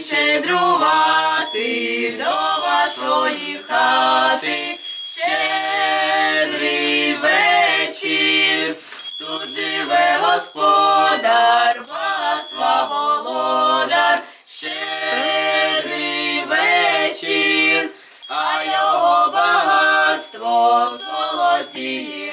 щедрувати до вашої хати. Щедрий вечір, тут живе господар, басва володар. Щедрий вечір, а його багатство в золоті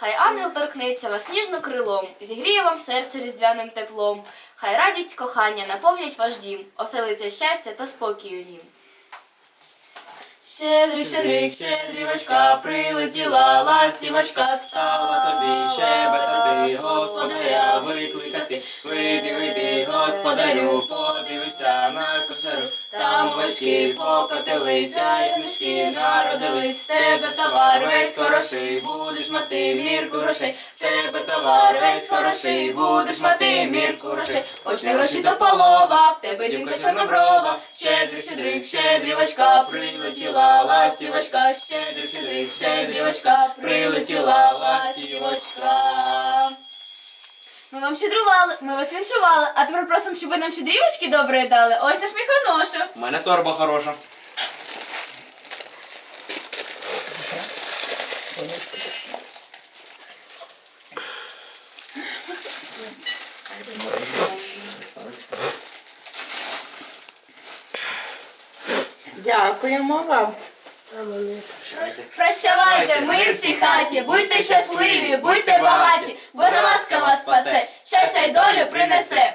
Хай ангел торкнеться вас ніжно крилом, зігріє вам серце різдвяним теплом. Хай радість кохання наповнять ваш дім, оселиться щастя та спокій у нім. Щедрий, щедрик, щедрівочка, прилетіла ластівочка, стала собі щебетати, господаря викликати. Вийди, господарю. Бочки покотилися, як мішки народились. В тебе товар весь хороший, будеш мати мірку грошей. В тебе товар весь хороший, будеш мати мірку грошей. Хоч не гроші то полова, в тебе жінка чорноброва. Щедрий, щедрик, щедрівочка, прилетіла ластівочка. Щедрий, щедрик, щедрівочка, прилетіла вам щедрували, ми вас віншували, а тепер просимо, щоб ви нам щедрівочки добре дали. Ось наш міхоноша. У мене торба хороша. Дякуємо вам. Прощавайте, мир в цій хаті, будьте щасливі, будьте багаті, ласка вас спасе, щастя й долю принесе.